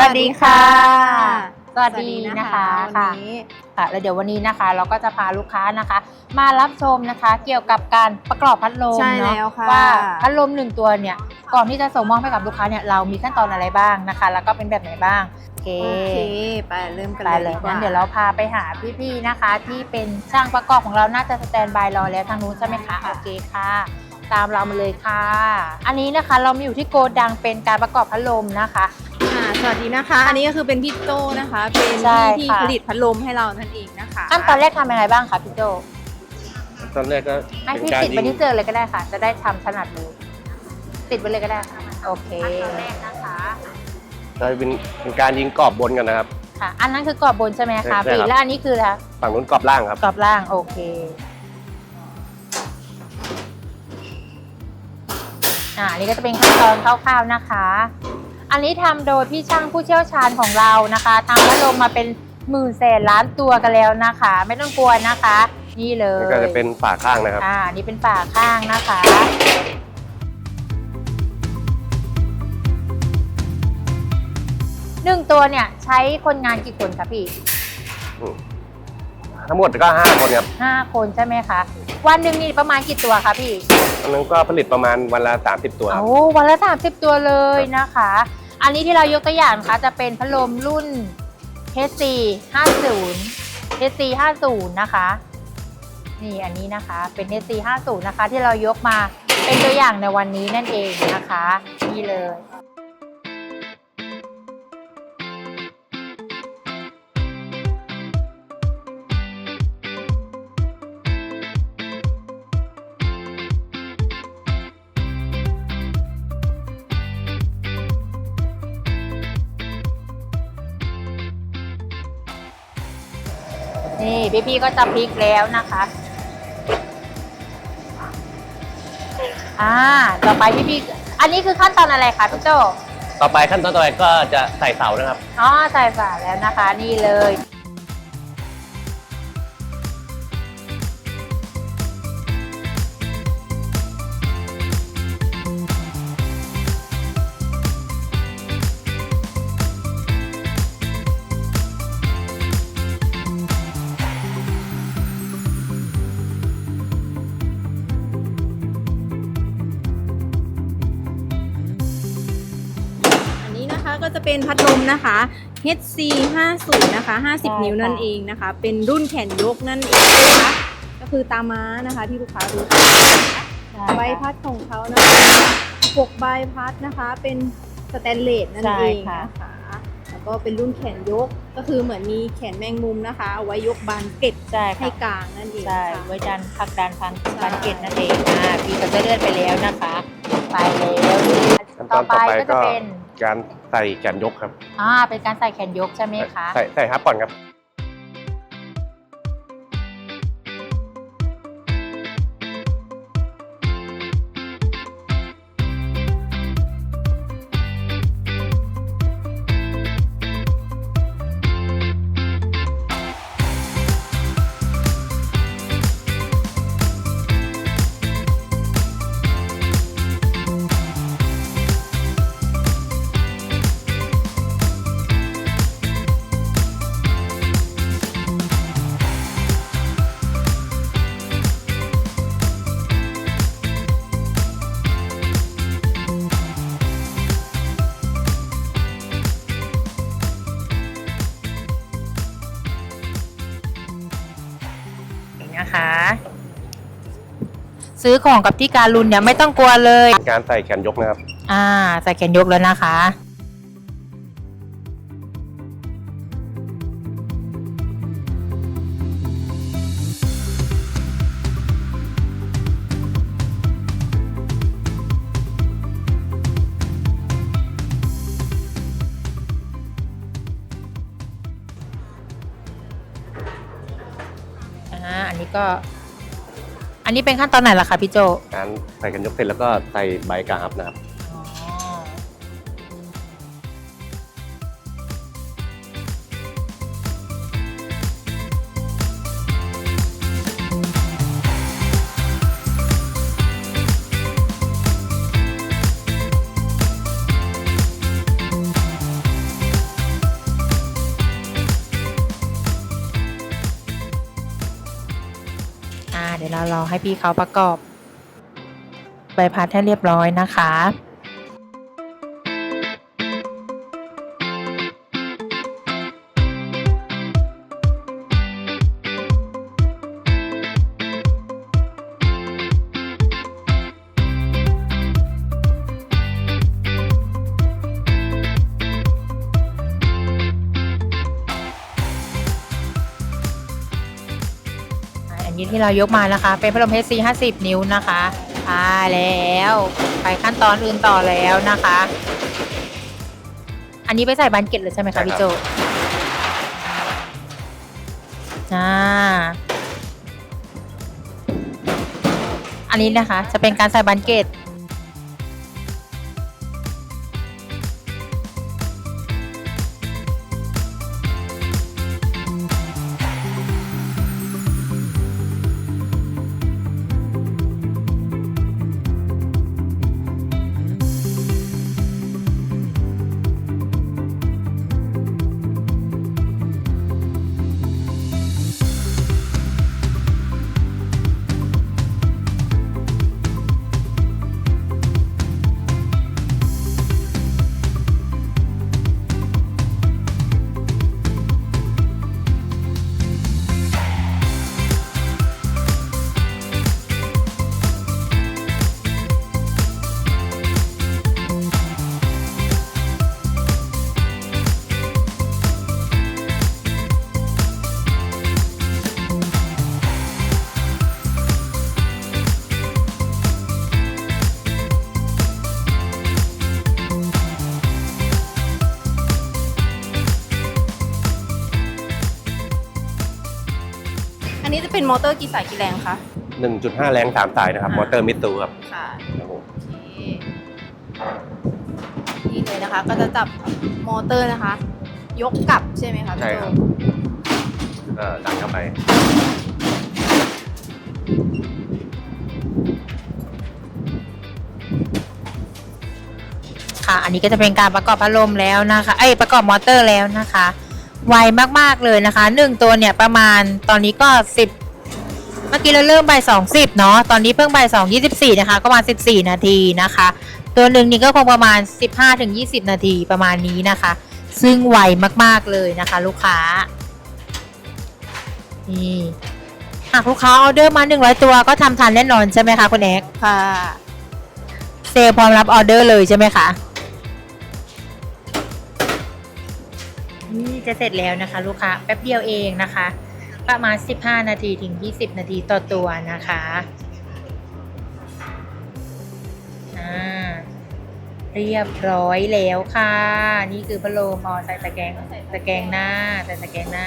วัสดีค่ะ สวัสสวัสดีดีนะนะคะคะค่ะวันนี้ค่ะแล้วเดี๋ยววันนี้นะคะ เราก็จะพาลูกค้านะคะ มารับชมนะคะ เกี่ยวกับการประกอบพัดลมใช่เนาะแล้วค่ะว่าพัดลมหนึ่งตัวเนี่ยก่อนที่จะส่งมอบให้กับลูกค้าเนี่ยเรามีขั้นตอนอะไรบ้างนะคะ แล้วก็เป็นแบบไหนบ้างโอเคโอเคไปเริ่มกันไปเลยเลยดีกว่างั้นเดี๋ยวเราพาไปหาพี่ๆนะคะ ที่เป็นช่างประกอบของเราน่าจะสแตนบายรอแล้วทางนู้นใช่ไหมคะโอเคค่ะตามเรามาเลยค่ะ อันนี้นะคะเรามีอยู่ที่โกดังเป็นการประกอบพัดลมนะคะอ่า สวัสดีนะคะ อันนี้ก็คือเป็นพี่โจนะคะ เป็นใช่ที่ที่ค่ะ ผลิตพัดลมให้เรานั่นเองนะคะขั้นตอนแรกทำยังไงบ้างคะพี่โจตอนแรกก็ให้เป็นพี่การติดยิไปงที่เจอเลยก็ได้ค่ะ จะได้ทำถนัดเลยติดไปเลยก็ได้ค่ะโอเคขั้นตอนแรกนะคะเราเป็นเป็นการยิงกรอบบนกันนะครับ ค่ะ อันนั้นคือกรอบบนใช่ไหมใช่คะใช่พี่ครับแล้วอันนี้คืออะไรคะฝั่งนู้นกรอบล่างครับ กรอบล่างโอเคอ่าอันนี้ก็จะเป็นขั้นตอนคร่าวๆนะคะ อันนี้ทำโดยพี่ช่างผู้เชี่ยวชาญของเรานะคะทำพัดลมมาเป็นหมื่นแสนล้านตัวกันแล้วนะคะ ไม่ต้องกลัวนะคะ นี่เลยแล้วก็จะเป็นฝาข้างนะครับ อ่านี่เป็นฝาข้างนะคะหนึ่งตัวเนี่ยใช้คนงานกี่คนคะพี่ทั้งหมดก็ห้าคนครับห้าคนใช่ไหมคะวันหนึ่งนี่ประมาณกี่ตัวคะพี่อันนั้นก็ผลิตประมาณวันละ 30 ตัวครับโอ้วันละสามสิบตัวเลยนะคะ อันนี้ที่เรายกตัวอย่างนะคะจะเป็นพัดลมรุ่น HC 50 HC 50นะคะนี่อันนี้นะคะเป็น HC 50นะคะ ที่เรายกมาเป็นตัวอย่างในวันนี้นั่นเองนะคะ นี่เลย นี่พี่ๆก็จะพลิกแล้วนะคะ อ่า ต่อไปพี่ๆ อันนี้คือขั้นตอนอะไรคะพี่โจต่อไปขั้นตอนต่อไปก็จะใส่เสานะครับ อ๋อ ใส่ฝาแล้วนะคะ นี่เลย ก็จะเป็นพัดลมนะคะ HC 50นะคะใช่50 นิ้วนั่นค่ะเองนะคะ เป็นรุ่นแขนยกนั่นเองนะคะก็คือตาม้านะคะที่ลูกค้ารู้จักใบพัดของเขานะคะปกใบพัดนะคะเป็นสแตนเลสนั่นใช่เองค่ะนะคะแล้วก็เป็นรุ่นแขนยกก็คือเหมือนมีแขนแมงมุมนะคะเอาไว้ยกบานเกล็ดใช่ให้ค่ะกลางนั่นเองใช่ค่ะไว้ดันพักดันพันใช่พันเกตนั่นเองอ่าพี่ก็จะเลื่อนไปแล้วนะคะ ไปแล้วขั้นตต่ออนไปต่อไปก็จะก็เป็น การใส่แกนยกครับ อ่าเป็นการใส่แขนยกใช่ไหมคะ ใส่ใส่ฮับก่อนครับ นะคะ ซื้อของกับที่การุนเนี่ยไม่ต้องกลัวเลย การใส่แกนยกนะครับ อ่าใส่แขนยกแล้วนะคะ ก็ อันนี้เป็นขั้นตอนไหนล่ะคะพี่โจ การใส่กันยกเสร็จแล้วก็ใส่ใบกาฮับนะครับ อ๋อเรารอให้พี่เขาประกอบใบพัดให้เรียบร้อยนะคะ นนี้ที่เรายกมานะคะ เป็นพัดลม HC 50 นิ้วนะคะใช่แล้วไปขั้นตอนอื่นต่อแล้วนะคะ อันนี้ไปใส่บานเกล็ดเลยใช่ไหมใช่คะครับพี่โจอ่าอันนี้นะคะจะเป็นการใส่บานเกล็ อันนี้จะเป็นมอเตอร์กี่สายกี่แรงคะ 1.5 แรงสามสายนะครับ มอเตอร์มิตซูครับค่ะครับผมโอเคนี่เลยนะคะ ก็จะจับมอเตอร์นะคะ ยกกลับใช่ไหมคะพี่ใช่โจครับเอ่อดันเข้าไป ค่ะ อันนี้ก็จะเป็นการประกอบพัดลมแล้วนะคะ เอ้ยประกอบมอเตอร์แล้วนะคะ ไวมากๆเลยนะคะหนึ่งตัวเนี่ยประมาณตอนนี้ก็สิบเมื่อกี้เราเริ่มบ่ายสองสิบเนาะตอนนี้เพิ่งบ่ายสองยี่สิบสี่นะคะ ก็ประมาณสิบสี่นาทีนะคะ ตัวหนึ่งนี่ก็คงประมาณสิบห้าถึงยี่สิบนาทีประมาณนี้นะคะ ซึ่งไวมากๆเลยนะคะ ลูกค้านี่หากลูกค้าออเดอร์มาหนึ่งร้อยตัวก็ทำทันแน่นอนใช่ไหมคะคุณแอกค่ะ เซลลพร้อมรับออเดอร์เลยใช่ไหมคะ จะเสร็จแล้วนะคะ ลูกค้าแป๊บเดียวเองนะคะ ประมาณ 15 นาทีถึง 20 นาทีต่อตัวนะคะอ่าเรียบร้อยแล้วค่ะ นี่คือพัดลมออใส่ตะแกรงตะแกรงหน้าใส่ตะแกรงหน้า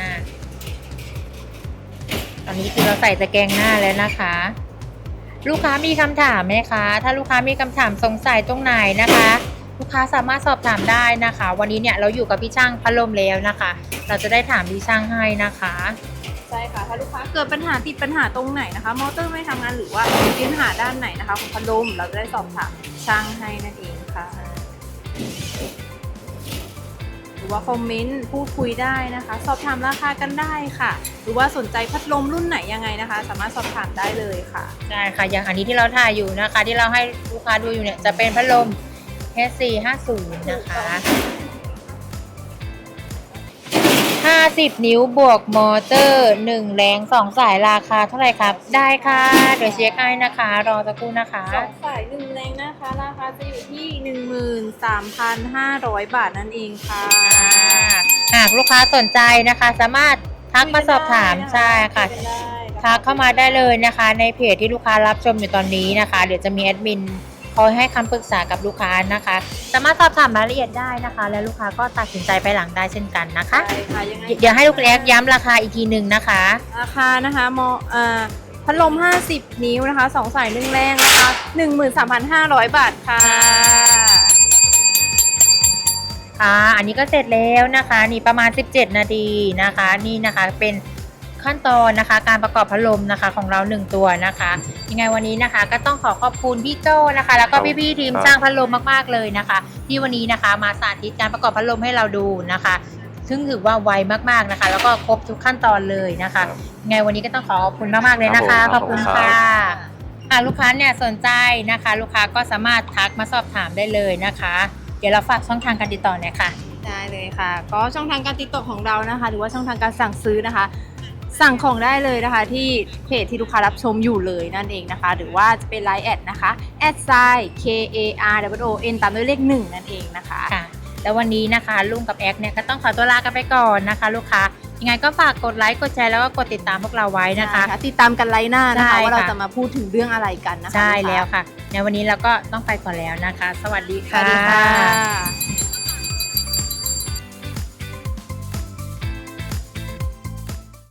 ตอนนี้คือเราใส่ตะแกรงหน้าแล้วนะคะ ลูกค้ามีคำถามไหมคะ ถ้าลูกค้ามีคำถามสงสัยตรงไหนนะคะ ลูกค้าสามารถสอบถามได้นะคะ วันนี้เนี่ยเราอยู่กับพี่ช่างพัดลมแล้วนะคะ เราจะได้ถามพี่ช่างให้นะคะ ใช่ค่ะถ้าลูกค้าเกิดปัญหาติดปัญหาตรงไหนนะคะ มอเตอร์ไม่ทำงานหรือว่ามีปัญหาด้านไหนนะคะของพัดลมเราจะได้สอบถามช่างให้นั่นเองค่ะ หรือว่าคอมเมนต์พูดคุยได้นะคะ สอบถามราคากันได้ค่ะ หรือว่าสนใจพัดลมรุ่นไหนยังไงนะคะ สามารถสอบถามได้เลยค่ะ ใช่ค่ะอย่างอันนี้ที่เราถ่ายอยู่นะคะ ที่เราให้ลูกค้าดูอยู่เนี่ยจะเป็นพัดลม H450 นะคะ 50 นิ้วบวกมอเตอร์ 1 แรง 2 สายราคาเท่าไหร่ครับ ได้ค่ะ เดี๋ยวเช็คให้นะคะ รอสักครู่นะคะ สองสายหนึ่งแรงนะคะ ราคาจะอยู่ที่ 13,500 บาทนั่นเองค่ะ หากลูกค้าสนใจนะคะ สามารถทักมาสอบถามใช่ค่ะ คุยกันได้นะคะทักเข้ามาได้เลยนะคะ ในเพจที่ลูกค้ารับชมอยู่ตอนนี้นะคะ เดี๋ยวจะมีแอดมินค อยให้คำปรึกษากับลูกค้านะคะ สามารถสอบถามรายละเอียดได้นะคะ และลูกค้าก็ตัดสินใจไปหลังได้เช่นกันนะคะ ใช่ค่ะยังไงเดี๋ยวให้ลูกแรกย้ำราคาอีกทีหนึ่งนะคะ ราคานะคะมออ่าพัดลม 50 นิ้วนะคะสองสายหนึ่งแรงนะคะ13,500 บาทค่ะค่ะ อันนี้ก็เสร็จแล้วนะคะ นี่ประมาณ 17 นาทีนะคะ นี่นะคะเป็น ขั้นตอนนะคะ การประกอบพัดลมนะคะของเราหนึ่งตัวนะคะ ยังไงวันนี้นะคะ ก็ต้องขอขอบคุณพี่โจนะคะ แล้วก็พี่ๆทีมช่างพัดลมมากๆเลยนะคะ ที่วันนี้นะคะมาสาธิตการประกอบพัดลมให้เราดูนะคะ ซึ่งถือว่าไวมากๆนะคะ แล้วก็ครบทุกขั้นตอนเลยนะคะครับไงวันนี้ก็ต้องขอขอบคุณมากๆเลยนะคะคขรัอบบผมคุณครับค่ะหากลูกค้าเนี่ยสนใจนะคะ ลูกค้าก็สามารถทักมาสอบถามได้เลยนะคะ เดี๋ยวเราฝากช่องทางการติดต่อหน่อยค่ะ ได้เลยค่ะ ก็ช่องทางการติดต่อของเรานะคะ หรือว่าช่องทางการสั่งซื้อนะคะ สั่งของได้เลยนะคะที่เพจที่ลูกค้ารับชมอยู่เลยนั่นเองนะคะ หรือว่าจะเป็น Line แอดนะคะแอดไซ K A R W O N ตามด้วยเลขหนึ่งนั่นเองนะคะค่ะแล้ววันนี้นะคะลุงกับแอ็กเนี่ยก็ต้องขอตัวลากันไปก่อนนะคะ ลูกค้ายังไงก็ฝากกดไลค์กดแชร์แล้วก็กดติดตามพวกเราไว้นะคะใช่ติดตามกันไลน์หน้านะใช่คะค่ะว่าเราจะมาพูดถึงเรื่องอะไรกันนะคะใช่ลูกค้าแล้วค่ะในวันนี้เราก็ต้องไปก่อนแล้วนะคะ สวัสดีสค่ะวัสดีค่ะ